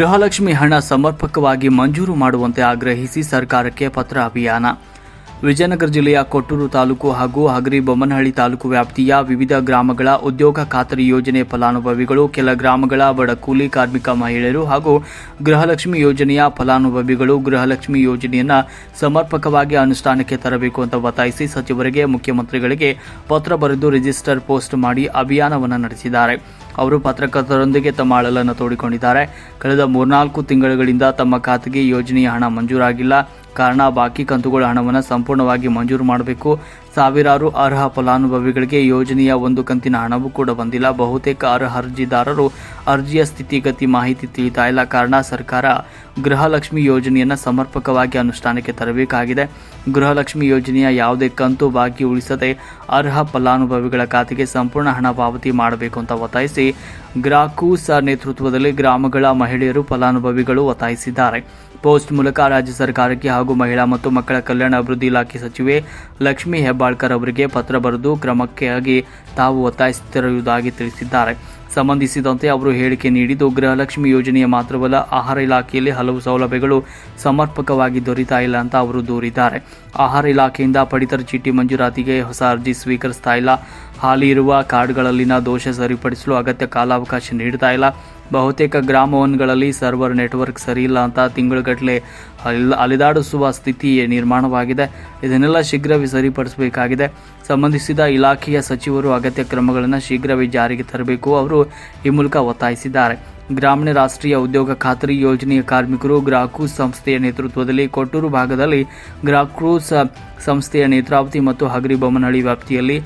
ಗೃಹಲಕ್ಷ್ಮಿ ಹಣ ಸಮರ್ಪಕವಾಗಿ ಮಂಜೂರು ಮಾಡುವಂತೆ ಆಗ್ರಹಿಸಿ ಸರ್ಕಾರಕ್ಕೆ ಪತ್ರ ಅಭಿಯಾನ. ವಿಜಯನಗರ ಜಿಲ್ಲೆಯ ಕೊಟ್ಟೂರು ತಾಲೂಕು ಹಾಗೂ ಹಗರಿ ಬೊಮ್ಮನಹಳ್ಳಿ ತಾಲೂಕು ವ್ಯಾಪ್ತಿಯ ವಿವಿಧ ಗ್ರಾಮಗಳ ಉದ್ಯೋಗ ಖಾತರಿ ಯೋಜನೆ ಫಲಾನುಭವಿಗಳು, ಕೆಲ ಗ್ರಾಮಗಳ ಬಡ ಕೂಲಿ ಕಾರ್ಮಿಕ ಮಹಿಳೆಯರು ಹಾಗೂ ಗೃಹಲಕ್ಷ್ಮಿ ಯೋಜನೆಯ ಫಲಾನುಭವಿಗಳು ಗೃಹಲಕ್ಷ್ಮಿ ಯೋಜನೆಯನ್ನು ಸಮರ್ಪಕವಾಗಿ ಅನುಷ್ಠಾನಕ್ಕೆ ತರಬೇಕು ಅಂತ ಒತ್ತಾಯಿಸಿ ಸಚಿವರಿಗೆ, ಮುಖ್ಯಮಂತ್ರಿಗಳಿಗೆ ಪತ್ರ ಬರೆದು ರಿಜಿಸ್ಟರ್ ಪೋಸ್ಟ್ ಮಾಡಿ ಅಭಿಯಾನವನ್ನು ನಡೆಸಿದ್ದಾರೆ. ಅವರು ಪತ್ರಕರ್ತರೊಂದಿಗೆ ತಮ್ಮ ಅಳಲನ್ನು ತೋಡಿಕೊಂಡಿದ್ದಾರೆ. ಕಳೆದ ಮೂರ್ನಾಲ್ಕು ತಿಂಗಳುಗಳಿಂದ ತಮ್ಮ ಖಾತೆಗೆ ಯೋಜನೆಯ ಹಣ ಮಂಜೂರಾಗಿಲ್ಲ. ಕಾರಣ, ಬಾಕಿ ಕಂತುಗಳ ಹಣವನ್ನು ಸಂಪೂರ್ಣವಾಗಿ ಮಂಜೂರು ಮಾಡಬೇಕು. ಸಾವಿರಾರು ಅರ್ಹ ಫಲಾನುಭವಿಗಳಿಗೆ ಯೋಜನೆಯ ಒಂದು ಕಂತಿನ ಹಣವೂ ಕೂಡ ಬಂದಿಲ್ಲ. ಬಹುತೇಕ ಅರ್ಹ ಅರ್ಜಿದಾರರು ಅರ್ಜಿಯ ಸ್ಥಿತಿಗತಿ ಮಾಹಿತಿ ತಿಳಿತಾ ಇಲ್ಲ. ಕಾರಣ, ಸರ್ಕಾರ ಗೃಹಲಕ್ಷ್ಮಿ ಯೋಜನೆಯನ್ನು ಸಮರ್ಪಕವಾಗಿ ಅನುಷ್ಠಾನಕ್ಕೆ ತರಬೇಕಾಗಿದೆ. ಗೃಹಲಕ್ಷ್ಮಿ ಯೋಜನೆಯ ಯಾವುದೇ ಕಂತು ಬಾಕಿ ಉಳಿಸದೆ ಅರ್ಹ ಫಲಾನುಭವಿಗಳ ಖಾತೆಗೆ ಸಂಪೂರ್ಣ ಹಣ ಪಾವತಿ ಮಾಡಬೇಕು ಅಂತ ಒತ್ತಾಯಿಸಿ ಗ್ರಾಕೂಸ ನೇತೃತ್ವದಲ್ಲಿ ಗ್ರಾಮಗಳ ಮಹಿಳೆಯರು ಫಲಾನುಭವಿಗಳು ಒತ್ತಾಯಿಸಿದ್ದಾರೆ. ಪೋಸ್ಟ್ ಮೂಲಕ ರಾಜ್ಯ ಸರ್ಕಾರಕ್ಕೆ ಹಾಗೂ ಮಹಿಳಾ ಮತ್ತು ಮಕ್ಕಳ ಕಲ್ಯಾಣ ಅಭಿವೃದ್ಧಿ ಇಲಾಖೆ ಸಚಿವೆ ಲಕ್ಷ್ಮಿ ಹೆಬ್ಬಾಳ್ಕರ್ ಅವರಿಗೆ ಪತ್ರ ಬರೆದು ಕ್ರಮಕ್ಕಾಗಿ ತಾವು ಒತ್ತಾಯಿಸುತ್ತಿರುವುದಾಗಿ ತಿಳಿಸಿದ್ದಾರೆ. ಸಂಬಂಧಿಸಿದಂತೆ ಅವರು ಹೇಳಿಕೆ ನೀಡಿದ್ದು, ಗೃಹಲಕ್ಷ್ಮಿ ಯೋಜನೆಯ ಮಾತ್ರವಲ್ಲ, ಆಹಾರ ಇಲಾಖೆಯಲ್ಲಿ ಹಲವು ಸೌಲಭ್ಯಗಳು ಸಮರ್ಪಕವಾಗಿ ದೊರೀತಾ ಇಲ್ಲ ಅಂತ ಅವರು ದೂರಿದ್ದಾರೆ. ಆಹಾರ ಇಲಾಖೆಯಿಂದ ಪಡಿತರ ಚೀಟಿ ಮಂಜೂರಾತಿಗೆ ಹೊಸ ಅರ್ಜಿ ಸ್ವೀಕರಿಸ್ತಾ ಇಲ್ಲ. ಹಾಲಿ ಇರುವ ಕಾರ್ಡ್ಗಳಲ್ಲಿನ ದೋಷ ಸರಿಪಡಿಸಲು ಅಗತ್ಯ ಕಾಲಾವಕಾಶ ನೀಡ್ತಾ ಇಲ್ಲ. ಬಹುತೇಕ ಗ್ರಾಮವನ್ಗಳಲ್ಲಿ ಸರ್ವರ್ ನೆಟ್ವರ್ಕ್ ಸರಿಯಿಲ್ಲ ಅಂತ ತಿಂಗಳುಗಟ್ಟಲೆ ಅಲ್ಲಿ ಅಲೆದಾಡಿಸುವ ಸ್ಥಿತಿ ನಿರ್ಮಾಣವಾಗಿದೆ. ಇದನ್ನೆಲ್ಲ ಶೀಘ್ರವೇ ಸರಿಪಡಿಸಬೇಕಾಗಿದೆ. ಸಂಬಂಧಿಸಿದ ಇಲಾಖೆಯ ಸಚಿವರು ಅಗತ್ಯ ಕ್ರಮಗಳನ್ನು ಶೀಘ್ರವೇ ಜಾರಿಗೆ ತರಬೇಕು ಅವರು ಈ ಮೂಲಕ ಒತ್ತಾಯಿಸಿದ್ದಾರೆ. ಗ್ರಾಮೀಣ ರಾಷ್ಟ್ರೀಯ ಉದ್ಯೋಗ ಖಾತರಿ ಯೋಜನೆಯ ಕಾರ್ಮಿಕರು ಗ್ರಾಕೂಸ್ ಸಂಸ್ಥೆಯ ನೇತೃತ್ವದಲ್ಲಿ ಕೊಟ್ಟೂರು ಭಾಗದಲ್ಲಿ ಗ್ರಾಹಕರು ಸಂಸ್ಥೆಯ ನೇತ್ರಾವತಿ ಮತ್ತು ಹಗರಿ ಬೊಮ್ಮನಹಳ್ಳಿ ವ್ಯಾಪ್ತಿಯಲ್ಲಿ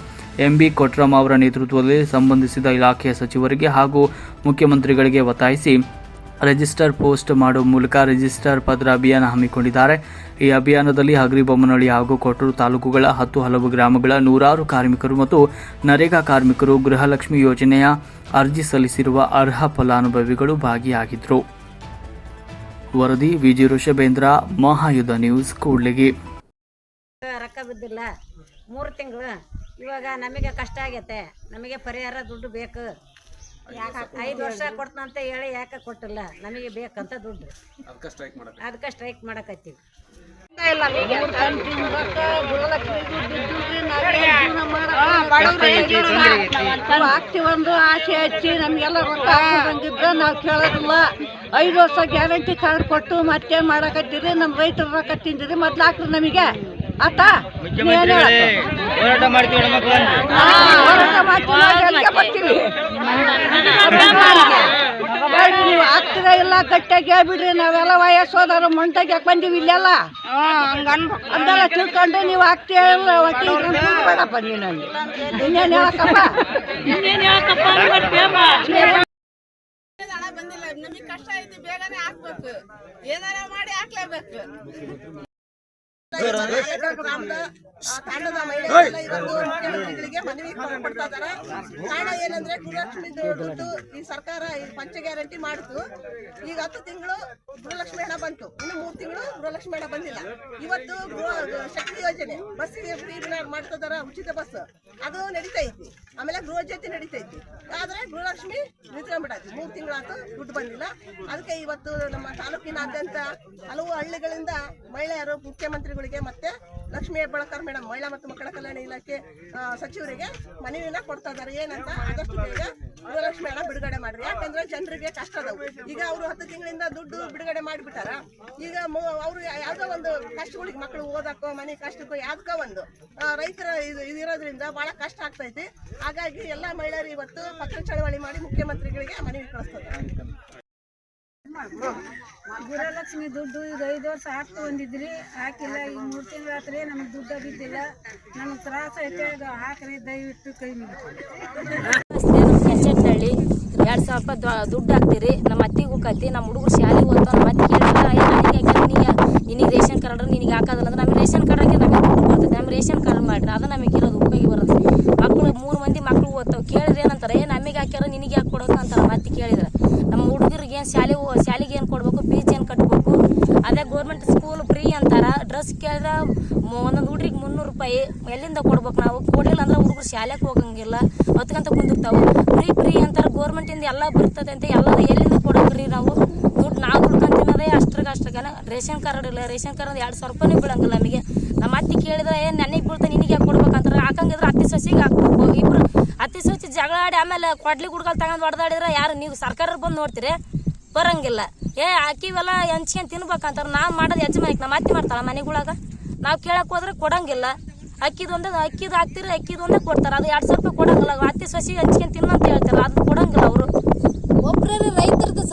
ಎಂಬಿ ಕೊಟ್ರಮ್ ಅವರ ನೇತೃತ್ವದಲ್ಲಿ ಸಂಬಂಧಿಸಿದ ಇಲಾಖೆಯ ಸಚಿವರಿಗೆ ಹಾಗೂ ಮುಖ್ಯಮಂತ್ರಿಗಳಿಗೆ ಒತ್ತಾಯಿಸಿ ರಿಜಿಸ್ಟರ್ ಪೋಸ್ಟ್ ಮಾಡುವ ಮೂಲಕ ರಿಜಿಸ್ಟರ್ ಪತ್ರ ಅಭಿಯಾನ ಹಮ್ಮಿಕೊಂಡಿದ್ದಾರೆ. ಈ ಅಭಿಯಾನದಲ್ಲಿ ಹಗರಿಬೊಮ್ಮನಹಳ್ಳಿ ಹಾಗೂ ಕೊಟ್ಟೂರು ತಾಲೂಕುಗಳ ಹತ್ತು ಹಲವು ಗ್ರಾಮಗಳ ನೂರಾರು ಕಾರ್ಮಿಕರು ಮತ್ತು ನರೇಗಾ ಕಾರ್ಮಿಕರು ಗೃಹಲಕ್ಷ್ಮಿ ಯೋಜನೆಯ ಅರ್ಜಿ ಸಲ್ಲಿಸಿರುವ ಅರ್ಹ ಫಲಾನುಭವಿಗಳು ಭಾಗಿಯಾಗಿದ್ದರು ವರದಿ V G Rishabhendra Mahayudha news, Kudligi. ಇವಾಗ ನಮಗೆ ಕಷ್ಟ ಆಗೈತೆ. ನಮಗೆ ಪರಿಹಾರ ದುಡ್ಡು ಬೇಕು. ಐದು ವರ್ಷ ಕೊಡ್ತಂತ ಹೇಳಿ ಯಾಕೆ ಕೊಟ್ಟಿಲ್ಲ? ನಮಗೆ ಬೇಕಂತ ದುಡ್ಡು. ಅದಕ್ಕೆ ಸ್ಟ್ರೈಕ್ ಮಾಡಕತ್ತೀವಿ ಒಂದು ಆಸೆ ಹಚ್ಚಿ ನಮಗೆಲ್ಲ ರೊಕ್ಕ ಹಾಕಿದ್ರೆ ನಾವು ಕೇಳೋದಿಲ್ಲ ಐದು ವರ್ಷ ಗ್ಯಾರಂಟಿ ಕಾರ್ಡ್ ಕೊಟ್ಟು ಮತ್ತೆ ಮಾಡಕತ್ತೀರಿ ನಮ್ಮ ರೈತರ ರೊಕ್ಕ ತಿಂದಿರಿ ಮೊದ್ಲು ಹಾಕ್ರಿ ನಮಗೆ ಹೋರಾಟ ಮಾಡ್ತೀವಿ ನಾವು ಆಗ್ತೀರಾ ಇಲ್ಲ ಗಟ್ಟಿಯಾಗಿ ಹೇಳ್ಬಿಡ್ರಿ ನಾವೆಲ್ಲ ವಯಸ್ಸೋದಾರು ಮಂಟಾಗಿ ಯಾಕೆ ಬಂದೀವಿ ಇಲ್ಲೆಲ್ಲ? ಅಂದೆಲ್ಲ ತಿಳ್ಕೊಂಡು ನೀವು ಆಗ್ತೀಯ ಇಲ್ಲ ಒಟ್ಟಿ ಬೇಡಪ್ಪ ನೀನು ಇನ್ನೇನು ಹೇಳಕ್ಕಪ್ಪ? ಇನ್ನೇನು ಹೇಳಕ್ಕಪ್ಪ ಬಂದಿಲ್ಲ ನಮಗೆ ಕಷ್ಟ ಐತಿ ಬೇಗನೆ ಹಾಕ್ಬೇಕು. ಏನಾರ ಮಾಡಿ ಹಾಕ್ಲೇಬೇಕು. ತಾಂಡದ ಮಹಿಳೆಯರೆಲ್ಲ ಇವತ್ತು ಮುಖ್ಯಮಂತ್ರಿಗಳಿಗೆ ಮನವಿ ಕೊಡ್ತಾ ಇದಾರೆ ಕಾರಣ ಏನಂದ್ರೆ ಗೃಹಲಕ್ಷ್ಮಿ ದುಡ್ಡು ಈ ಸರ್ಕಾರ ಈ ಪಂಚ ಗ್ಯಾರಂಟಿ ಮಾಡಿತು. ಈಗ ಹತ್ತು ತಿಂಗಳು ಗೃಹಲಕ್ಷ್ಮಿ ಹಣ ಬಂತು. ಇನ್ನು ಮೂರು ತಿಂಗಳು ಗೃಹಲಕ್ಷ್ಮಿ ಹಣ ಬಂದಿಲ್ಲ. ಇವತ್ತು ಗೃಹ ಶಕ್ತಿ ಯೋಜನೆ ಬಸ್ಸಿಗೆ ಫ್ರೀ ಮಾಡ್ತಿದಾರ ಉಚಿತ ಬಸ್? ಅದು ನಡೀತಾ ಐತಿ. ಆಮೇಲೆ ಗೃಹ ಜ್ಯೋತಿ ನಡೀತೈತಿ ಆದ್ರೆ ಗೃಹಲಕ್ಷ್ಮಿ ನಿಂತ್ಕೊಂಡ್ಬಿಟ್ಟೈತಿ ಮೂರು ತಿಂಗಳಾಯ್ತು ದುಡ್ಡು ಬಂದಿಲ್ಲ. ಅದಕ್ಕೆ ಇವತ್ತು ನಮ್ಮ ತಾಲೂಕಿನಾದ್ಯಂತ ಹಲವು ಹಳ್ಳಿಗಳಿಂದ ಮಹಿಳೆಯರು, ಮುಖ್ಯಮಂತ್ರಿಗಳಿಗೆ ಮತ್ತೆ ಲಕ್ಷ್ಮೀ ಹೆಬ್ಬಾಳ್ಕರ್ ಮೇಡಮ್ ಮಹಿಳಾ ಮತ್ತು ಮಕ್ಕಳ ಕಲ್ಯಾಣ ಇಲಾಖೆ ಸಚಿವರಿಗೆ ಮನವಿನ ಕೊಡ್ತಾ ಇದ್ದಾರೆ. ಏನಂತ ಆದಷ್ಟು ಬೇಗ ಗೃಹಲಕ್ಷ್ಮಿ ಹಣ ಬಿಡುಗಡೆ ಮಾಡ್ರಿ. ಯಾಕಂದ್ರೆ ಜನರಿಗೆ ಕಷ್ಟ ಅದಾವು. ಈಗ ಅವರು ಹತ್ತು ತಿಂಗಳಿಂದ ದುಡ್ಡು ಬಿಡುಗಡೆ ಮಾಡಿಬಿಟ್ಟಾರ. ಈಗ ಅವರು ಯಾವ್ದೋ ಒಂದು ಕಷ್ಟಗಳಿಗೆ ಮಕ್ಕಳು ಓದಕ್ಕೋ, ಮನೆ ಕಷ್ಟಕ್ಕೋ ಯಾವ್ದಕ್ಕೋ ಒಂದು ರೈತರ ಇದು ಇದು ಇರೋದ್ರಿಂದ ಬಹಳ ಕಷ್ಟ ಆಗ್ತೈತಿ. ಹಾಗಾಗಿ ಎಲ್ಲಾ ಮಹಿಳೆಯರು ಇವತ್ತು ಪತ್ರ ಚಳವಳಿ ಮಾಡಿ ಮುಖ್ಯಮಂತ್ರಿಗಳಿಗೆ ಮನವಿ ಕಳಿಸ್ತಾರೆ ಗೃಹಲಕ್ಷ್ಮಿ ದುಡ್ಡು ಈಗ ಐದು ವರ್ಷ ಹಾಕ್ತು ಬಂದಿದ್ರಿ ಹಾಕಿಲ್ಲ ಈ ಮೂರು ತಿಂಗಳಾತ್ರಿ ನಮಗೆ ದುಡ್ಡು ಬಿದ್ದಿಲ್ಲ. ನಮಗೆ ತ್ರಾಸ ಐತೆ ಇದು ಹಾಕ್ರಿ ದಯವಿಟ್ಟು ಕೈ ಕೆಂಚಟ್ನಳ್ಳಿ ಎರಡು ಸಾವಿರ ರೂಪಾಯಿ ದುಡ್ಡು ಹಾಕ್ತೀರಿ. ನಮ್ಮ ಅತ್ತಿಗೂ ಕತ್ತಿ ನಮ್ಮ ಹುಡುಗರು ಶಾಲೆಗೆ ಹೋಗ್ತಾವ ನಮ್ಮ ಅತ್ತಿ ಕೇಳಿಲ್ಲ ನಿನಗೆ ನಿನಗೆ ರೇಷನ್ ಕಾರ್ಡ್ ನಿನಗೆ ಹಾಕೋದಿಲ್ಲ. ಅಂದ್ರೆ ನಮಗೆ ರೇಷನ್ ಕಾರ್ಡ್ ಹಾಕಿ ನಮಗೆ ದುಡ್ಡು ಬರ್ತದೆ ನಮ್ಗೆ ರೇಷನ್ ಕಾರ್ಡ್ ಮಾಡ್ರಿ ಅದು ನಮಗೆ ಇರೋದು ಉಪಯೋಗ ಬರೋದು ಮಕ್ಕಳು ಮೂರು ಮಂದಿ ಮಕ್ಕಳು ಓದ್ತಾವೆ. ಕೇಳಿದ್ರೆ ಹಾಕ್ಯಾರ ನಿನಗೆ ಯಾಕೆ ಕೊಡೋದು ಅಂತಾರೆ ಮತ್ತೆ ಕೇಳಿದ್ರೆ, ನಮ್ಮ ಹುಡುಗರಿಗೆ ಏನು ಶಾಲೆ ಶಾಲೆಗೆ ಏನು ಕೊಡಬೇಕು ಫೀಸ್ ಏನು ಕಟ್ಟಬೇಕು ಅದೇ ಗೌರ್ಮೆಂಟ್ ಸ್ಕೂಲ್ ಫ್ರೀ ಅಂತಾರ ಡ್ರೆಸ್ ಕೇಳಿದ್ರೆ ಒಂದೊಂದು ಹುಡ್ರಿಗೆ ಮುನ್ನೂರು ರೂಪಾಯಿ ಎಲ್ಲಿಂದ ಕೊಡ್ಬೇಕು ನಾವು? ಕೊಡಲಿಲ್ಲ ಅಂದ್ರೆ ಹುಡುಗರು ಶಾಲೆಗೆ ಹೋಗಂಗಿಲ್ಲ, ಹೊತ್ಕಂತ ಕುಂದಿರ್ತಾವೆ. ಫ್ರೀ ಫ್ರೀ ಅಂತಾರೆ ಗೌರ್ಮೆಂಟಿಂದ ಎಲ್ಲ ಬರ್ತದೆ ಅಂತ ಎಲ್ಲ ಎಲ್ಲಿಂದ ಕೊಡೋಕ್ರಿ ನಾವು? ದುಡ್ಡು ನಾವು ದುಡ್ಕೊಂಡು ಅಷ್ಟ್ರಿಗೆ ಅಷ್ಟ್ರಾಗ. ರೇಷನ್ ಕಾರ್ಡ್ ಇಲ್ಲ, ರೇಷನ್ ಕಾರ್ಡ್ ಎರಡು ಸಾವಿರ ರೂಪಾಯಿ ಬೀಳಂಗಿಲ್ಲ ನಮಗೆ. ನಮ್ಮ ಅತ್ತಿ ಕೇಳಿದ್ರೆ ನನಗೆ ಬೀಳ್ತಾ ನಿನಗೆ ಯಾಕೆ ಕೊಡ್ಬೇಕಂತಾರೆ? ಹಾಕಂಗಿದ್ರೆ ಅತ್ತಿ ಸಸಿಗೆ ಹಾಕ್ಬೇಕು. ಇಬ್ರು ಅತ್ತಿ ಸೂಚಿ ಜಗಳ ಆಡಿ ಆಮೇಲೆ ಕೊಡ್ಲಿ ಗುಡ್ಗಲ್ ತಗೊಂಡು ಹೊಡೆದಾಡಿದ್ರೆ ಯಾರು ನೀವು ಸರ್ಕಾರ ಬಂದು ನೋಡ್ತೀರಿ? ಬರಂಗಿಲ್ಲ. ಏ ಆಕಿವೆಲ್ಲ ಹಂಚ್ಕೊಂಡು ತಿನ್ಬೇಕಂತಾರೆ. ನಾವು ಮಾಡೋದು ಯಜಮಾನಿಗೆ ನಮ್ಮ ಅತ್ತಿ ಮಾಡ್ತಾಳೆ ಮನೆಗಳಾಗ. ನಾವು ಕೇಳಕ್ಕೆ ಹೋದ್ರೆ ಕೊಡಂಗಿಲ್ಲ. ಅಕ್ಕಿದೊಂದು, ಅಕ್ಕಿದು ಹಾಕ್ತಿರ, ಅಕ್ಕಿದೊಂದೇ ಕೊಡ್ತಾರೆ. ಅದು ಎರಡು ಸಾವಿರ ರೂಪಾಯಿ ಕೊಡಂಗಿಲ್ಲ. ಅತ್ತಿ ಸೊಸಿ ಹಂಚ್ಕೊಂಡು ತಿನ್ನಂತ ಹೇಳ್ತಾರೆ ಅದು ಕೊಡಂಗಿಲ್ಲ ಅವರು. ರೈತರದ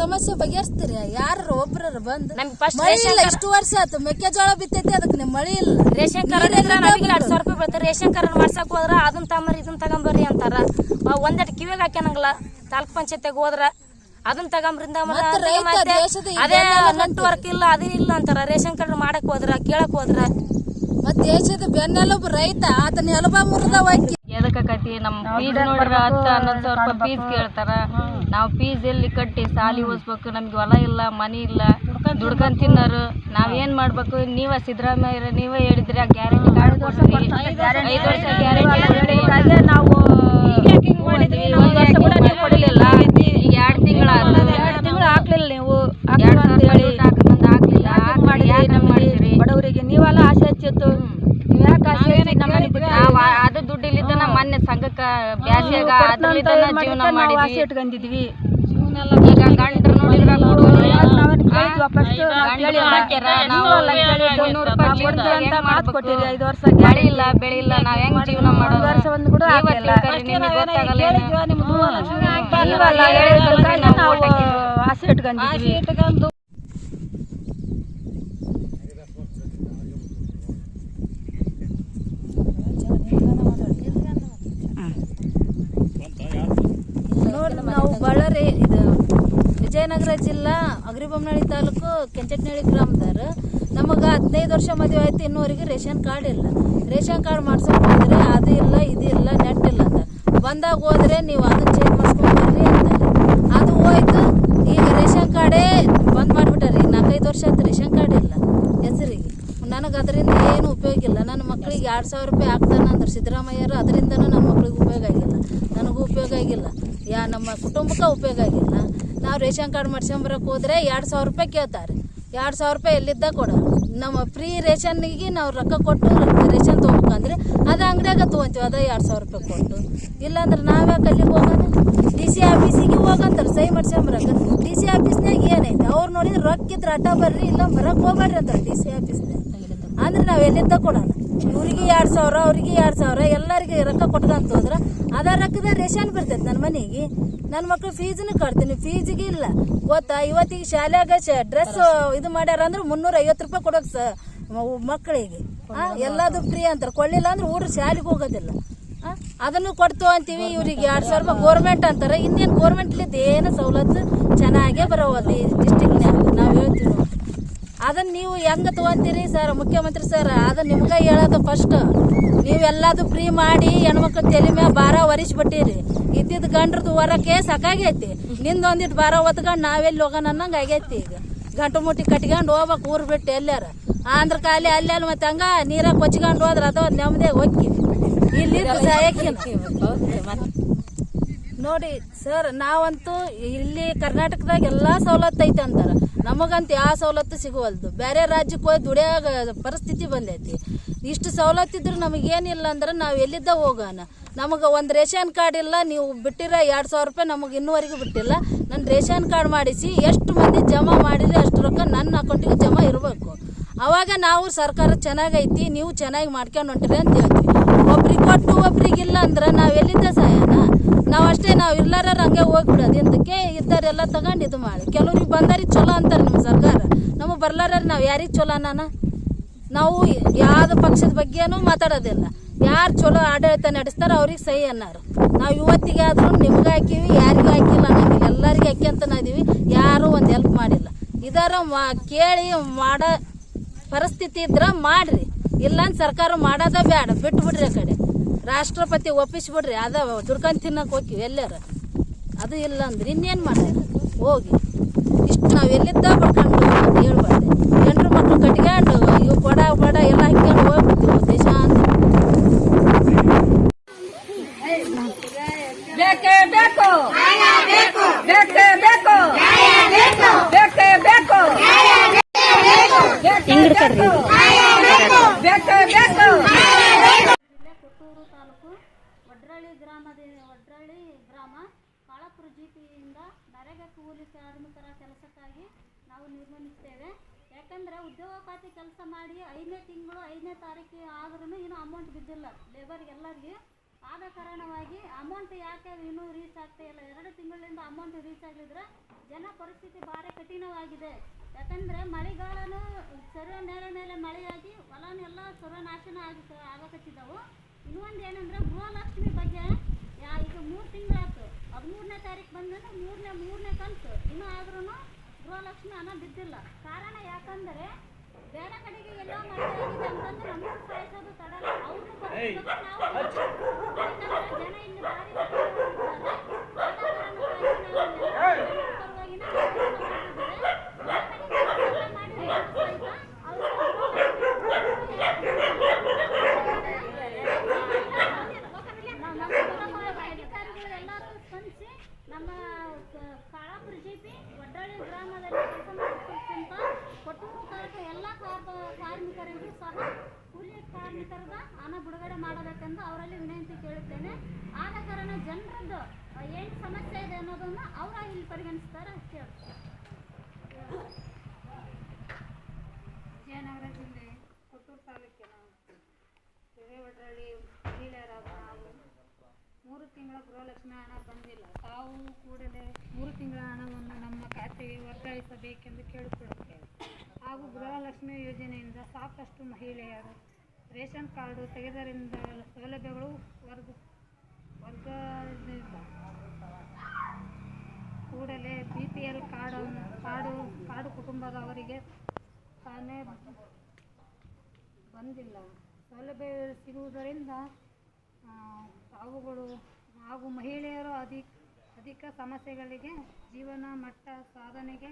ಸಮಸ್ಯೆ ಬಗೆಹರಿಸ್ತೀರಿ? ಯಾರು ಒಬ್ರ ಬಂದು ನಮ್ಗೆ ಫಸ್ಟ್ ಮಳಿ ರೇಷನ್ ಇಲ್ಲ ಇಷ್ಟು ವರ್ಷ ಆಯ್ತು ಮೆಕ್ಕೆಜೋಳ ಬಿತ್ತೈತಿ ಅದಕ್ಕೆ ನಿಮ್ ಮಳಿ ಇಲ್ಲ. ರೇಷನ್ ಕಾರ್ಡ್ ಇದ್ರೆ ನಮಗೆ ಎರಡು ಸಾವಿರ ರೂಪಾಯಿ ಬೀಳ್ತಾರೆ ರೇಷನ್ ಕಾರ್ಡ್ ಮಾಡ್ಸಕ್ ಹೋದ್ರ ಅದನ್ನ ತಗೊಂಬರ್ರಿ ಇದನ್ನ ತಗೊಂಬರ್ರಿ ಅಂತಾರ. ಒಂದೆರಡು ಕಿವಿಗೆ ಹಾಕ್ಯನಂಗಿಲ್ಲ ತಾಲೂಕ್ ಪಂಚಾಯತ್ಗೆ ಹೋದ್ರ ಅದನ್ನ ತಗೊಂಬ್ರಿಂದ ಮತ್ತೆ ರೈತ ದೇಶದ ಅದೇ ನೆಟ್ವರ್ಕ್ ಇಲ್ಲ ಅದೇ ಇಲ್ಲ ಅಂತಾರ. ರೇಷನ್ ಕಾರ್ಡ್ ಮಾಡಕ್ ಹೋದ್ರ ಕೇಳಕ್ ಹೋದ್ರ. ಮತ್ತೆ ದೇಶದ ಬೆನ್ನೆಲುಬು ರೈತ ಆತನ ಎಲಬ ಮುರಿದ ಹೋಗಿ ಎದಕ್ಕಾಕತಿ ನಮ್ಮ ಫೀಸ್ ನೋಡ್ರ ಹತ್ತು ಹನ್ನೊಂದು ಸಾವಿರ ರೂಪಾಯಿ ಫೀಸ್ ಕೇಳ್ತಾರ. ನಾವು ಫೀಸ್ ಎಲ್ಲಿ ಕಟ್ಟಿ ಸಾಲಿ ಓದಿಸ್ಬೇಕು? ನಮ್ಗೆ ಹೊಲ ಇಲ್ಲ ಮನಿ ಇಲ್ಲ. ದುಡ್ಕೊಂಡ್ ತಿನ್ನೋರು. ನಾವೇನ್ ಮಾಡ್ಬೇಕು? ನೀವ ಸಿದ್ದರಾಮಯ್ಯ ನೀವೇ ಹೇಳಿದ್ರಿ ಆ ಗ್ಯಾರಂಟಿ ಕಾರ್ಡ್ ಕೊಡ್ರಿ. ಐದು ವರ್ಷ ಗ್ಯಾರಂಟಿ ನಾವು ಕೊಡಲಿಲ್ಲ ಈಗ ಎರಡು ತಿಂಗಳ ಎರಡು ತಿಂಗಳು ಹಾಕ್ಲಿಲ್ಲ ನೀವು ಹಾಕ್ಲಿಲ್ಲ ಬಡವರಿಗೆ ನೀವೆಲ್ಲ ಆಸೆ ಹಚ್ಚಿತ್ತು ಯಾಕೆ ಆಸೆ ನಾವು ಅದು ದುಡ್ಡು ಇಲ್ಲಿದ್ದ ನಮ್ಮ ಮೊನ್ನೆ ಸಂಘಕ್ಕ ಬ್ಯಾಸ್ಯಾಗ ಅದ್ರಲ್ಲಿದ್ದ ಜೀವನ ಮಾಡಿದ್ವಿ. ಇಟ್ಕೊಂಡಿದ್ವಿ. ಈಗ ಗಂಡ್ರು ನೋಡಿದ್ರ ಐದು ವರ್ಷ ಗಾಳಿ ಇಲ್ಲ ಬೆಳೆ ಇಲ್ಲ ನಾವ್ ಹೆಂಗ್ ಜೀವನ ಮಾಡೋದು? ವರ್ಷ ಒಂದು ಕೂಡ ಆಸೆ ಇಟ್ಕೊಂಡಿದ್ವಿ ನೋಡಿ ನಾವು ಬಳ್ಳಾರಿ, ಇದು ವಿಜಯನಗರ ಜಿಲ್ಲಾ ಅಗ್ರಿಬೊಮ್ಮನಹಳ್ಳಿ ತಾಲೂಕು ಕೆಂಚಟ್ನಹಳ್ಳಿ ಗ್ರಾಮದಾರ ನಮಗೆ ಹದಿನೈದು ವರ್ಷ ಮದುವೆ ಆಯ್ತು, ಇನ್ನೂವರೆಗೆ ರೇಷನ್ ಕಾರ್ಡ್ ಇಲ್ಲ. ರೇಷನ್ ಕಾರ್ಡ್ ಮಾಡ್ಸೋಕೆ ಹೋದ್ರೆ ಅದು ಇಲ್ಲ, ಇದು ಇಲ್ಲ, ನೆಟ್ ಇಲ್ಲ ಅಂತ. ಬಂದಾಗ ಹೋದ್ರೆ ನೀವು ಅದನ್ನ ಚೇಂಜ್ ಮಾಡ್ಸ್ಕೊಂಡು ಬರ್ರಿ ಅದು ಹೋಯ್ತು, ಈಗ ರೇಷನ್ ಕಾರ್ಡೇ ಬಂದ್ ಮಾಡಿಬಿಟ್ಟಾರೆ. ನಾಲ್ಕೈದು ವರ್ಷ ಆಯ್ತು ರೇಷನ್ ಕಾರ್ಡ್ ಇಲ್ಲ ಹೆಸರಿಗೆ. ನನಗೆ ಅದರಿಂದ ಏನು ಉಪಯೋಗ ಇಲ್ಲ. ನನ್ನ ಮಕ್ಕಳಿಗೆ ಎರಡು ಸಾವಿರ ರೂಪಾಯಿ ಹಾಕ್ತಾನೆ ಅಂದ್ರೆ ಸಿದ್ದರಾಮಯ್ಯರು, ಅದರಿಂದನೂ ನನ್ನ ಮಕ್ಳಿಗೆ ಉಪಯೋಗ ಆಗಿಲ್ಲ. ನನಗೂ ಉಪಯೋಗ ಆಗಿಲ್ಲ. ಯಾ ನಮ್ಮ ಕುಟುಂಬಕ್ಕೆ ಉಪಯೋಗ ಆಗಿಲ್ಲ. ನಾವು ರೇಷನ್ ಕಾರ್ಡ್ ಮಾಡ್ಸ್ಕೊಂಬರಕ್ಕೆ ಹೋದ್ರೆ ಎರಡು ಸಾವಿರ ರೂಪಾಯಿ ಕೇಳ್ತಾರೆ. ಎರಡು ಸಾವಿರ ರೂಪಾಯಿ ಎಲ್ಲಿದ್ದ ಕೊಡ ನಮ್ಮ ಫ್ರೀ ರೇಷನ್ನಿಗೆ ನಾವು ರೊಕ್ಕ ಕೊಟ್ಟು ರೇಷನ್ ತೊಗೊಬೇಕಂದ್ರೆ ಅದು ಅಂಗಡಿಯಾಗ ತೊಗೊಂತೀವಿ, ಅದ ಎರಡು ಸಾವಿರ ರೂಪಾಯಿ ಕೊಟ್ಟು. ಇಲ್ಲಾಂದ್ರೆ ನಾವ್ಯಾಕೆ ಕಲ್ಲಿಗೆ ಹೋಗೋಣ ಡಿ ಸಿ ಆಫೀಸಿಗೆ ಹೋಗಂತಾರೆ, ಸಹಿ ಮಾಡ್ಸ್ಕೊಂಬರಕ್ಕೆ ಡಿ ಸಿ ಆಫೀಸ್ನಾಗ ಏನೈತೆ ಅವ್ರು ನೋಡಿದ್ರೆ ರೊಕ್ಕಿದ್ರೆ ಅಡ್ಡ ಬರ್ರಿ ಇಲ್ಲ ಬರಕ್ಕೆ ಹೋಗ್ಬೇಡ್ರಿ ಅಂತಾರೆ ಡಿ ಸಿ ಆಫೀಸ್ನಾಗ ಅಂದ್ರೆ ನಾವು ಎಲ್ಲಿಂದ ಕೊಡೋಣ ಇವ್ರಿಗೆ ಎರಡು ಸಾವಿರ, ಅವ್ರಿಗೆ ಎರಡು ಸಾವಿರ, ಎಲ್ಲರಿಗೆ ರೊಕ್ಕ ಕೊಟ್ಟದಂತ ಹೋದ್ರೆ ಅದ ರೊಕ್ಕದ ರೇಷನ್ ಬರ್ತೈತೆ ನನ್ನ ಮನೆಗೆ. ನನ್ನ ಮಕ್ಳು ಫೀಸ್ನು ಕಟ್ತೀನಿ, ಫೀಸಿಗೆ ಇಲ್ಲ. ಗೊತ್ತಾ? ಇವತ್ತಿಗೆ ಶಾಲ್ಯಾಗ ಡ್ರೆಸ್ ಇದು ಮಾಡ್ಯಾರ ಅಂದ್ರೆ ಮುನ್ನೂರ ಐವತ್ತು ರೂಪಾಯಿ ಕೊಡೋಕೆ ಸ ಮಕ್ಕಳಿಗೆ ಎಲ್ಲದು ಫ್ರೀ ಅಂತಾರೆ. ಕೊಳ್ಳಿಲ್ಲ ಅಂದ್ರೆ ಹುಡ್ರು ಶಾಲೆಗೆ ಹೋಗೋದಿಲ್ಲ. ಅದನ್ನು ಕೊಡ್ತು ಅಂತೀವಿ, ಇವ್ರಿಗೆ ಎರಡು ಸಾವಿರ ರೂಪಾಯಿ ಗೋರ್ಮೆಂಟ್ ಅಂತಾರೆ. ಇನ್ನೇನು ಗೋರ್ಮೆಂಟ್ಲಿದ್ದು ಏನು ಸವಲತ್ತು ಚೆನ್ನಾಗೇ ಬರೋವಲ್ಲ ಈ ಡಿಸ್ಟಿಕ್ನ್ಯಾಗ ನಾವು ಹೇಳ್ತೀವಿ. ಅದನ್ನ ನೀವು ಹೆಂಗ ತಗೊಂತೀರಿ ಸರ್ ಮುಖ್ಯಮಂತ್ರಿ ಸರ್ ಅದನ್ನ ನಿಮ್ಗ ಹೇಳೋದು ಫಸ್ಟ್ ನೀವೆಲ್ಲದು ಫ್ರೀ ಮಾಡಿ ಹೆಣ್ಮಕ್ಳು ತಲೆ ಮ್ಯಾಗ ಭಾರ ಹೊರಿಸ್ಬಿಟ್ಟಿರಿ ಇದ್ದಿದ್ದು ಗಂಡ್ರದ್ದು ಹೊರಕ್ಕೆ ಸಾಕಾಗೈತಿ ನಿಂದೊಂದಿಟ್ಟು ಭಾರ ಹೊತ್ಕೊಂಡು ನಾವೆಲ್ಲಿ ಹೋಗೋಣ ಅನ್ನಂಗೆ ಆಗೈತಿ ಈಗ. ಗಂಟು ಮುಟ್ಟಿ ಕಟ್ಕೊಂಡು ಹೋಗ್ಬೇಕು ಊರು ಬಿಟ್ಟು ಎಲ್ಲಾರ. ಆಂಧ್ರ ಕಾಲಿ ಅಲ್ಲಿ ಅಲ್ಲಿ ಮತ್ತೆ ಹಂಗ ನೀರಾಗ ಕೊಚ್ಕೊಂಡು ಹೋದ್ರೆ ಅದು ಒಂದು ನೆಮ್ಮದಿ ಹೋಗ್ತೀವಿ ಇಲ್ಲಿ? ನೋಡಿ ಸರ್ ನಾವಂತೂ ಇಲ್ಲಿ ಕರ್ನಾಟಕದಾಗ ಎಲ್ಲಾ ಸವಲತ್ತು ಐತೆ ಅಂತಾರ. ನಮಗಂತ ಯಾವ ಸವಲತ್ತು ಸಿಗುವಲ್ದು. ಬೇರೆ ರಾಜ್ಯಕ್ಕೆ ಹೋಗಿ ದುಡಿಯೋ ಪರಿಸ್ಥಿತಿ ಬಂದೈತಿ. ಇಷ್ಟು ಸವಲತ್ತು ಇದ್ರೆ ನಮಗೇನಿಲ್ಲ ಅಂದ್ರೆ ನಾವು ಎಲ್ಲಿದ್ದ ಹೋಗೋಣ? ನಮಗೆ ಒಂದು ರೇಷನ್ ಕಾರ್ಡ್ ಇಲ್ಲ, ನೀವು ಬಿಟ್ಟಿರ ಎರಡು ಸಾವಿರ ರೂಪಾಯಿ ನಮಗೆ ಇನ್ನೂವರೆಗೂ ಬಿಟ್ಟಿಲ್ಲ. ನನ್ನ ರೇಷನ್ ಕಾರ್ಡ್ ಮಾಡಿಸಿ ಎಷ್ಟು ಮಂದಿ ಜಮಾ ಮಾಡಿದ್ರೆ ಅಷ್ಟು ರೊಕ್ಕ ನನ್ನ ಅಕೌಂಟಿಗೆ ಜಮಾ ಇರಬೇಕು. ಆವಾಗ ನಾವು ಸರ್ಕಾರ ಚೆನ್ನಾಗೈತಿ, ನೀವು ಚೆನ್ನಾಗಿ ಮಾಡ್ಕೊಂಡು ಹೊಂಟಿರಿ ಅಂತ ಹೇಳ್ತೀವಿ. ಒಬ್ರಿಗೆ ಕೊಟ್ಟು ಒಬ್ರಿಗಿಲ್ಲ ಅಂದ್ರೆ ನಾವು ಎಲ್ಲಿದ್ದ ಸಹಾಯನ ನಾವು ಅಷ್ಟೇ, ನಾವು ಇರ್ಲಾರ ಹಂಗೆ ಹೋಗ್ಬಿಡೋದು. ಎಂದಕ್ಕೆ ಇದ್ದಾರೆಲ್ಲ ತಗೊಂಡು ಇದು ಮಾಡಿ. ಕೆಲವ್ರಿಗೆ ಬಂದವ್ರಿಗೆ ಚಲೋ ಅಂತಾರೆ ನಮ್ಮ ಸರ್ಕಾರ. ನಮಗೆ ಬರ್ಲಾರ ನಾವು ಯಾರಿಗೆ ಚಲೋ ಅನ್ನಾನ ನಾವು ಯಾವ್ದು ಪಕ್ಷದ ಬಗ್ಗೆನೂ ಮಾತಾಡೋದಿಲ್ಲ. ಯಾರು ಚಲೋ ಆಡಳಿತ ನಡೆಸ್ತಾರೋ ಅವ್ರಿಗೆ ಸಹಿ ಅನ್ನಾರು. ನಾವು ಇವತ್ತಿಗೆ ಆದ್ರೂ ನಿಮ್ಗೆ ಹಾಕಿವಿ, ಯಾರಿಗೂ ಹಾಕಿಲ್ಲ ಅನ್ನಂಗಿಲ್ಲ. ಎಲ್ಲರಿಗೆ ಹಾಕಿ ಅಂತ ಇದೀವಿ. ಯಾರೂ ಒಂದು ಹೆಲ್ಪ್ ಮಾಡಿಲ್ಲ. ಇದರ ಮಾ, ಕೇಳಿ ಮಾಡೋ, ಪರಿಸ್ಥಿತಿ ಇದ್ರೆ ಮಾಡ್ರಿ. ಇಲ್ಲಾಂದ್ ಸರ್ಕಾರ ಮಾಡೋದೇ ಬೇಡ ಬಿಟ್ಟು ಬಿಡ್ರಿ ಆ ಕಡೆ. ರಾಷ್ಟ್ರಪತಿ ಒಪ್ಪಿಸ್ಬಿಡ್ರಿ ಅದ ದುಡ್ಕೊಂಡ್ ತಿನ್ನಕ್ಕೆ ಹೋಗ್ತೀವಿ ಎಲ್ಲಾರ. ಅದು ಇಲ್ಲ ಅಂದ್ರೆ ಇನ್ನೇನು ಮಾಡ್ಯಾರ ಹೋಗಿ. ಇಷ್ಟು ನಾವು ಎಲ್ಲಿದ್ದ ಬಡ್ಕೊಂಡು ಅಂತ ಹೇಳ್ಬಾರ್ದೆ. ಹೆಣ್ಣು ಮಕ್ಕಳು ಕಟ್ಕೊಂಡು ಇವು ಕೊಡ ಬಡ ಎಲ್ಲ ಹಾಕ್ಕೊಂಡು ಹೋಗ್ಬಿಡ್ತೀವಿ ದೇಶ ಅಂತ. ಕೊಟ್ಟೂರು ತಾಲೂಕು ವಡ್ರಳ್ಳಿ ಗ್ರಾಮದ ವಡ್ರಳ್ಳಿ ಗ್ರಾಮ, ಕಾಳಪುರ ಜಿಪಿಯಿಂದ ನರೇಗಾ ಕೂಲಿ ಕಾರ್ಮಿಕರ ಕೆಲಸಕ್ಕಾಗಿ ನಾವು ನಿರ್ಗಮಿಸ್ತೇವೆ ಯಾಕಂದರೆ ಉದ್ಯೋಗ ಖಾತೆ ಕೆಲಸ ಮಾಡಿ ಐದನೇ ತಿಂಗಳು ಐದನೇ ತಾರೀಕು ಆದ್ರೂ ಇನ್ನೂ ಅಮೌಂಟ್ ಬಿದ್ದಿಲ್ಲ. ಲೇಬರ್ಗೆ ಎಲ್ಲರಿಗೆ ಆದ ಕಾರಣವಾಗಿ ಅಮೌಂಟ್ ಯಾಕೆ ಇನ್ನೂ ರೀಚ್ ಆಗ್ತಾ ಎರಡು ತಿಂಗಳಿಂದ ಅಮೌಂಟ್ ರೀಚ್ ಆಗಿದ್ರೆ ಜನ ಪರಿಸ್ಥಿತಿ ಭಾರಿ ಕಠಿಣವಾಗಿದೆ. ಯಾಕಂದರೆ ಮಳೆಗಾಲನೂ ಸರ್ವ ಮೇಲೆ ಮೇಲೆ ಮಳೆಯಾಗಿ ಹೊಲನೆಲ್ಲ ಸರ್ವನಾಶನ ಆಗಿ ಆಗಕತ್ತಿದ್ದವು. ಇನ್ನೊಂದು ಏನಂದ್ರೆ ಗೃಹಲಕ್ಷ್ಮಿ ಬಗ್ಗೆ ಯಾ ಈಗ ಮೂರು ತಿಂಗಳಾಯ್ತು. ಹದಿಮೂರನೇ ತಾರೀಕು ಬಂದ್ರೆ ಮೂರನೇ ಮೂರನೇ ಕಂತು. ಇನ್ನೂ ಆದ್ರೂ ಗೃಹಲಕ್ಷ್ಮಿ ಅನ್ನೋ ಬಿದ್ದಿಲ್ಲ. ಕಾರಣ ಯಾಕಂದರೆ ಬೇರೆ ಕಡೆಗೆ ಎಲ್ಲೋ ಮದುವೆ ಅಂತಂದ್ರೆ ನಮ್ಮ ಸಾಯಿಸೋದು ತಡಲ್ಲ ಅವ್ರನ್ನೂ ಜನ ಇಲ್ಲಿ ಭಾರಿ ಕಷ್ಟಪಟ್ಟಿದ್ದಾರೆ. ಆದ ಕಾರಣಕ್ಕಾಗಿ ನಾವು ಎಲ್ಲ ಜನರ ಪರವಾಗಿನೇ ನಾವು ಕೆಲಸ ಮಾಡ್ತಿದ್ದೇವೆ. ಬೇರೆ ಕಡೆಗೆ ಕೆಲಸ ಮಾಡಿ ಸಹಿತ ಅಧಿಕಾರಿಗಳು ಎಲ್ಲರೂ ಸ್ಪಂದಿಸಿ ನಮ್ಮ ಕ- ಕಾಳಾಪುರ ಜಿಪಿ ಒಡ್ಡಳ್ಳಿ ಗ್ರಾಮದಲ್ಲಿ ಕೆಲಸ ಮಾಡುತ್ತಿದ್ದಂಥ ಕೊಟ್ಟೂರು ತಾಲೂಕು ಎಲ್ಲ ಕಾರ್ಮ- ಕಾರ್ಮಿಕರಿಗೂ ಸಹ ಕೂಲಿ ಕಾರ್ಮಿಕರದ ಹಣ ಬಿಡುಗಡೆ ಮಾಡಬೇಕೆಂದು ಅವರಲ್ಲಿ ವಿನಂತಿ ಕೇಳುತ್ತೇನೆ ಕಾರಣ ಜನರದ್ದು ಏನು ಸಮಸ್ಯೆ ಇದೆ ಅನ್ನೋದನ್ನು ಅವರ ಇಲ್ಲಿ ಪರಿಗಣಿಸ್ತಾರೆ ಕೇಳ್ತಾರೆ ವಿಜಯನಗರ ಜಿಲ್ಲೆ, ಕೊಟ್ಟೂರು ತಾಲೂಕಿನ ಹಿರೇವಡ್ರಳ್ಳಿ ಮಹಿಳೆಯರಾದ ನಾವು ಮೂರು ತಿಂಗಳ ಗೃಹಲಕ್ಷ್ಮಿ ಹಣ ಬಂದಿಲ್ಲ. ತಾವು ಕೂಡಲೇ ಮೂರು ತಿಂಗಳ ಹಣವನ್ನು ನಮ್ಮ ಖಾತೆಗೆ ವರ್ಗಾಯಿಸಬೇಕೆಂದು ಕೇಳಿಕೊಳ್ಳುತ್ತೇವೆ. ಹಾಗೂ ಗೃಹಲಕ್ಷ್ಮಿ ಯೋಜನೆಯಿಂದ ಸಾಕಷ್ಟು ಮಹಿಳೆಯರು ರೇಷನ್ ಕಾರ್ಡು ತೆಗೆದರಿಂದ ಸೌಲಭ್ಯಗಳು ವರ್ಗ ವರ್ಗದಿಂದ. ಕೂಡಲೇ ಬಿ ಪಿ ಎಲ್ ಕಾರ್ಡನ್ನು ಕಾರ್ಡು ಕಾರ್ಡು ಕುಟುಂಬದವರಿಗೆ ತಾನೇ ಬಂದಿಲ್ಲ. ಸೌಲಭ್ಯ ಸಿಗುವುದರಿಂದ ಅವುಗಳು ಹಾಗೂ ಮಹಿಳೆಯರು ಅಧಿಕ ಅಧಿಕ ಸಮಸ್ಯೆಗಳಿಗೆ ಜೀವನ ಮಟ್ಟ ಸಾಧನೆಗೆ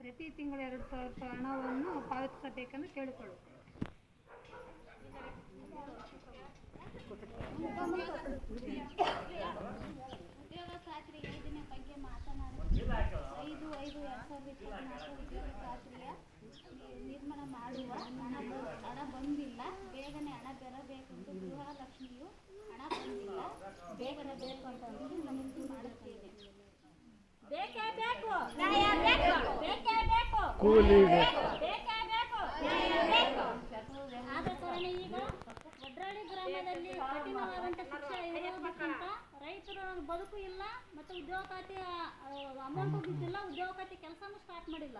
ಪ್ರತಿ ತಿಂಗಳು ಎರಡು ಸಾವಿರ ಹಣವನ್ನು ಪಾವತಿಸಬೇಕೆಂದು ಕೇಳಿಕೊಳ್ಳುತ್ತೇವೆ. ಉದ್ಯೋಗ ಖಾತ್ರಿ ಯೋಜನೆ ಬಗ್ಗೆ ಮಾತನಾಡುತ್ತಿಲ್ಲ ಐದು ಐದು ಎರಡು ಸಾವಿರದ ಇಪ್ಪತ್ನಾಲ್ಕು ನಿರ್ಮಾಣ ಮಾಡುವ ಹಣ ಹಣ ಬಂದಿಲ್ಲ ಬೇಗನೆ ಹಣ ಬರಬೇಕೆಂದು ಗೃಹಲಕ್ಷ್ಮಿಯು ಹಣ ಬಂದಿಲ್ಲ ಬೇಗನೆ ಬೇಕು ಅಂತ ವಿನಂತಿ ಬೇಕು ಬೇಕೇ ಬೇಕು ಬೇಕೇ ಬೇಕು ನ್ಯಾಯ ಬೇಕು ಆದ ಕಾರಣ ಈಗ ಭದ್ರಾಳಿ ಗ್ರಾಮದಲ್ಲಿ ಕಠಿಣವಾದಂಥ ಶಿಕ್ಷೆ ಇರೋದಕ್ಕಿಂತ ರೈತರ ಬದುಕು ಇಲ್ಲ ಮತ್ತು ಉದ್ಯೋಗ ಖಾತೆ ಅಮೌಂಟ್ ಬಿದ್ದಿಲ್ಲ ಉದ್ಯೋಗ ಖಾತೆ ಕೆಲಸನೂ ಸ್ಟಾರ್ಟ್ ಮಾಡಿಲ್ಲ.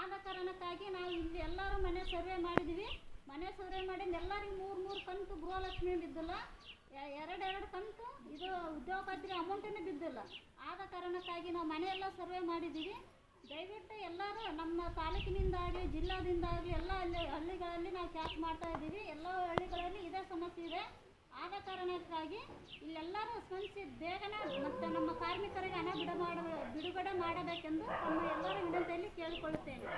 ಆದ ಕಾರಣಕ್ಕಾಗಿ ನಾವು ಇಲ್ಲಿ ಎಲ್ಲರೂ ಮನೆ ಸರ್ವೆ ಮಾಡಿದ್ವಿ. ಮನೆ ಸರ್ವೆ ಮಾಡಿ ಎಲ್ಲರಿಗೂ ಮೂರು ಮೂರು ಕಂತು ಗೃಹಲಕ್ಷ್ಮಿ ಬಿದ್ದಿಲ್ಲ. ಎರಡೆರಡು ಎರಡು ಎರಡು ಕಂತು ಇದು ಉದ್ಯೋಗ ಖಾತ್ರಿ ಅಮೌಂಟೇ ಬಿದ್ದಿಲ್ಲ. ಆದ ಕಾರಣಕ್ಕಾಗಿ ನಾವು ಮನೆಯೆಲ್ಲ ಸರ್ವೆ ಮಾಡಿದ್ದೀವಿ ದಯವಿಟ್ಟು ಎಲ್ಲರೂ ನಮ್ಮ ತಾಲೂಕಿನಿಂದ ಆಗಲಿ ಜಿಲ್ಲಾದಿಂದ ಆಗಲಿ ಎಲ್ಲ ಹಳ್ಳಿ, ಹಳ್ಳಿಗಳಲ್ಲಿ ನಾವು ಕ್ಯಾಪ್ ಮಾಡ್ತಾ ಇದ್ದೀವಿ ಎಲ್ಲ ಹಳ್ಳಿಗಳಲ್ಲಿ ಇದೇ ಸಮಸ್ಯೆ ಇದೆ. ಆದ ಕಾರಣಕ್ಕಾಗಿ ಇಲ್ಲೆಲ್ಲರೂ ಸ್ಪಂದಿಸಿ ಬೇಗನೆ ಮತ್ತು ನಮ್ಮ ಕಾರ್ಮಿಕರಿಗೆ ಹಣ ಬಿಡ ಮಾಡ ಬಿಡುಗಡೆ ಮಾಡಬೇಕೆಂದು ತಮ್ಮ ಎಲ್ಲರ ವಿನಂತಿಯಲ್ಲಿ ಕೇಳಿಕೊಳ್ಳುತ್ತೇನೆ.